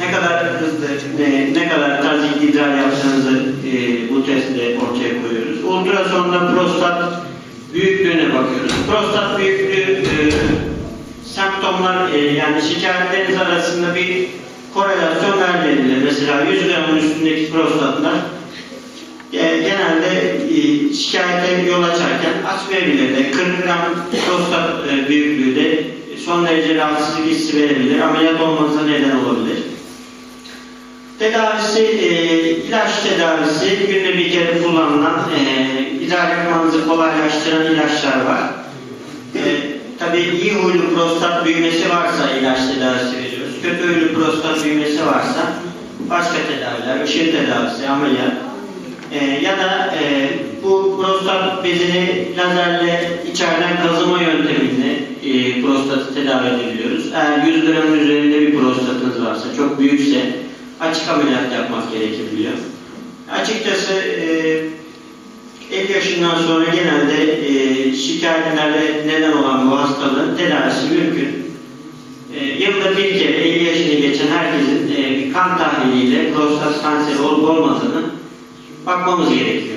ne kadar hızlı, ne, ne kadar tazik idrar yaptığınızı e, bu testle ortaya koyuyoruz. Ultrasonda prostat büyüklüğüne bakıyoruz. Prostat büyüklüğü e, semptomlar e, yani şikayetleriniz arasında bir korelasyon elde. Mesela 100 gramın üstündeki prostatlar e, genelde e, şikayete yol açarken de 40 gram prostat e, büyüklüğü de son derece rahatsızlık hissi verebilir. Ameliyat olmanıza neden olabilir. Tedavisi, e, ilaç tedavisi günde bir kere kullanılan e, idrar yapmanızı kolaylaştıran ilaçlar var. E, tabii iyi huylu prostat büyümesi varsa ilaç tedavisi veriyoruz. Kötü huylu prostat büyümesi varsa başka tedaviler, ışık tedavisi, ameliyat. E, ya da e, bu prostat bezini lazerle içeriden kazıma yöntemiyle e, prostatı tedavi edebiliyoruz. Eğer 100 gramın üzerinde bir prostatınız varsa, çok büyükse açık ameliyat yapmak gerekebiliyor. Açıkçası e, 50 yaşından sonra genelde e, şikayetlerle neden olan bu hastalığın tedavisi mümkün. E, yılda bir kere 50 yaşını geçen herkesin e, kan tahliliyle prostat kanseri olup olmadığını bakmamız gerekiyor.